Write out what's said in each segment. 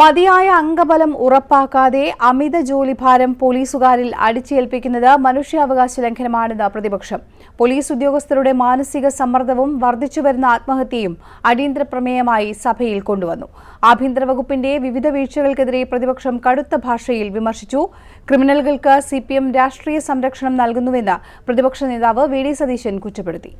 മതിയായ അംഗബലം ഉറപ്പാക്കാതെ അമിത ജോലിഭാരം പോലീസുകാരിൽ അടിച്ചേൽപ്പിക്കുന്നത് മനുഷ്യാവകാശ ലംഘനമാണെന്ന് പ്രതിപക്ഷം. പോലീസ് ഉദ്യോഗസ്ഥരുടെ മാനസിക സമ്മർദ്ദവും വർദ്ധിച്ചുവരുന്ന ആത്മഹത്യയും അടിയന്തര പ്രമേയമായി സഭയിൽ കൊണ്ടുവന്നു. ആഭ്യന്തര വകുപ്പിന്റെ വിവിധ വീഴ്ചകൾക്കെതിരെ പ്രതിപക്ഷം കടുത്ത ഭാഷയിൽ വിമർശിച്ചു. ക്രിമിനലുകൾക്ക് സിപിഎം രാഷ്ട്രീയ സംരക്ഷണം നൽകുന്നുവെന്ന് പ്രതിപക്ഷ നേതാവ് വി ഡി സതീശൻ കുറ്റപ്പെടുത്തി.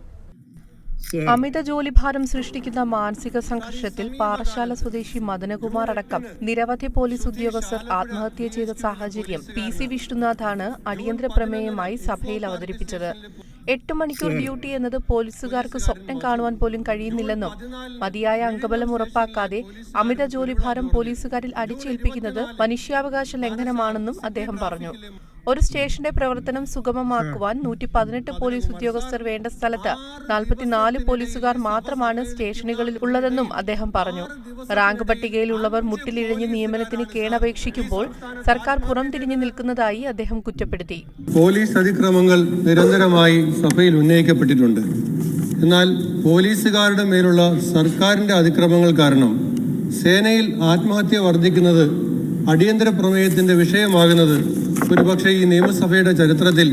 അമിത ജോലിഭാരം സൃഷ്ടിക്കുന്ന മാനസിക സംഘർഷത്തിൽ പാറശാല സ്വദേശി മദനകുമാർ അടക്കം നിരവധി പോലീസ് ഉദ്യോഗസ്ഥർ ആത്മഹത്യ ചെയ്ത സാഹചര്യം പി സി വിഷ്ണുനാഥാണ് അടിയന്തര പ്രമേയമായി സഭയിൽ അവതരിപ്പിച്ചത്. എട്ട് മണിക്കൂർ ഡ്യൂട്ടി എന്നത് പോലീസുകാർക്ക് സ്വപ്നം കാണുവാൻ പോലും കഴിയുന്നില്ലെന്നും മതിയായ അംഗബലം ഉറപ്പാക്കാതെ അമിത ജോലിഭാരം പോലീസുകാരിൽ അടിച്ചേൽപ്പിക്കുന്നത് മനുഷ്യാവകാശ ലംഘനമാണെന്നും അദ്ദേഹം പറഞ്ഞു. ഒരു സ്റ്റേഷന്റെ പ്രവർത്തനം സുഗമമാക്കുവാൻ നൂറ്റി പതിനെട്ട് പോലീസ് ഉദ്യോഗസ്ഥർ വേണ്ട സ്ഥലത്ത് നാൽപ്പത്തിനാല് പോലീസുകാർ മാത്രമാണ് സ്റ്റേഷനുകളിൽ ഉള്ളതെന്നും അദ്ദേഹം പറഞ്ഞു. റാങ്ക് പട്ടികയിലുള്ളവർ മുട്ടിലിഴഞ്ഞ് നിയമനത്തിന് കേണപേക്ഷിക്കുമ്പോൾ സർക്കാർ പുറംതിരിഞ്ഞു നിൽക്കുന്നതായി അദ്ദേഹം കുറ്റപ്പെടുത്തി. പോലീസ് അതിക്രമങ്ങൾ നിരന്തരമായി സഭയിൽ ഉന്നയിക്കപ്പെട്ടിട്ടുണ്ട്. എന്നാൽ പോലീസുകാരുടെ മേലുള്ള സർക്കാരിന്റെ അതിക്രമങ്ങൾ കാരണം സേനയിൽ ആത്മഹത്യ വർദ്ധിക്കുന്നത് അടിയന്തര പ്രമേയത്തിന്റെ വിഷയമാകുന്നത് ഒരുപക്ഷെ ഈ നിയമസഭയുടെ ചരിത്രത്തിൽ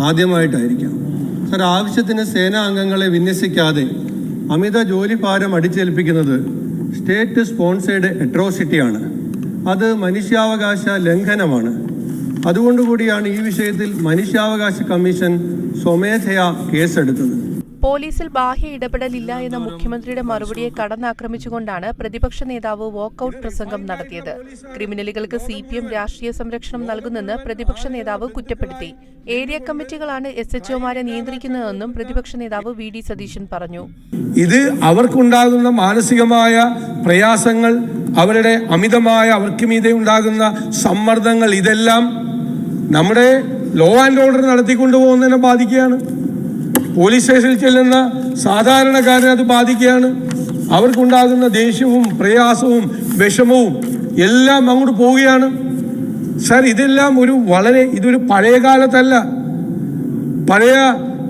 ആദ്യമായിട്ടായിരിക്കാം. സർ ആവശ്യത്തിന് സേനാ അംഗങ്ങളെ വിന്യസിക്കാതെ അമിത ജോലിഭാരം അടിച്ചേൽപ്പിക്കുന്നത് സ്റ്റേറ്റ് സ്പോൺസേഡ് എട്രോസിറ്റിയാണ് അത് മനുഷ്യാവകാശ ലംഘനമാണ്. അതുകൊണ്ടുകൂടിയാണ് ഈ വിഷയത്തിൽ മനുഷ്യാവകാശ കമ്മീഷൻ സ്വമേധയാ കേസെടുത്തത്. പോലീസിൽ ബാഹ്യ ഇടപെടലില്ല എന്ന മുഖ്യമന്ത്രിയുടെ മറുപടിയെ കടന്നാക്രമിച്ചുകൊണ്ടാണ് പ്രതിപക്ഷ നേതാവ് വാക്കൌട്ട് പ്രസംഗം നടത്തിയത്. ക്രിമിനലുകൾക്ക് സി പി എം രാഷ്ട്രീയ സംരക്ഷണം നൽകുന്നെന്ന് പ്രതിപക്ഷ നേതാവ് കുറ്റപ്പെടുത്തി. ഏരിയ കമ്മിറ്റികളാണ് എസ് എച്ച് ഒമാരെ നിയന്ത്രിക്കുന്നതെന്നും പ്രതിപക്ഷ നേതാവ് വി ഡി സതീശൻ പറഞ്ഞു. ഇത് അവർക്കുണ്ടാകുന്ന മാനസികമായ പ്രയാസങ്ങൾ അവരുടെ അമിതമായ അവർക്ക് മീതെ ഉണ്ടാകുന്ന സമ്മർദ്ദങ്ങൾ ഇതെല്ലാം നമ്മുടെ ലോ ആൻഡ് ഓർഡർ നടത്തിക്കൊണ്ടുപോകുന്നതിനെ ബാധിക്കുകയാണ്. പോലീസ് സ്റ്റേഷനിൽ ചെല്ലുന്ന സാധാരണക്കാരനെ അത് ബാധിക്കുകയാണ്. അവർക്കുണ്ടാകുന്ന ദേഷ്യവും പ്രയാസവും വിഷമവും എല്ലാം അങ്ങോട്ട് പോവുകയാണ്. സാർ ഇതെല്ലാം ഒരു വളരെ ഇതൊരു പഴയ കാലത്തല്ല. പഴയ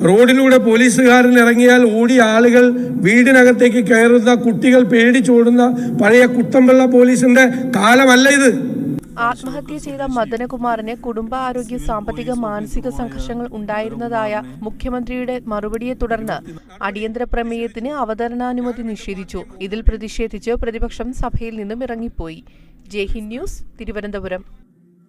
റോഡിലൂടെ പോലീസുകാരൻ ഇറങ്ങിയാൽ ഓടി ആളുകൾ വീടിനകത്തേക്ക് കയറുന്ന കുട്ടികൾ പേടിച്ചോടുന്ന പഴയ കുട്ടമ്പിള്ള പോലീസിന്റെ കാലമല്ല ഇത്. ആത്മഹത്യ ചെയ്ത മദനകുമാറിന് കുടുംബാരോഗ്യ സാമ്പത്തിക മാനസിക സംഘർഷങ്ങൾ ഉണ്ടായിരുന്നതായ മുഖ്യമന്ത്രിയുടെ മറുപടിയെ തുടർന്ന് അടിയന്തര പ്രമേയത്തിന് അവതരണാനുമതി നിഷേധിച്ചു. ഇതിൽ പ്രതിഷേധിച്ച് പ്രതിപക്ഷം സഭയിൽ നിന്നും ഇറങ്ങിപ്പോയി. ജയ്ഹിന്ദ് ന്യൂസ് തിരുവനന്തപുരം.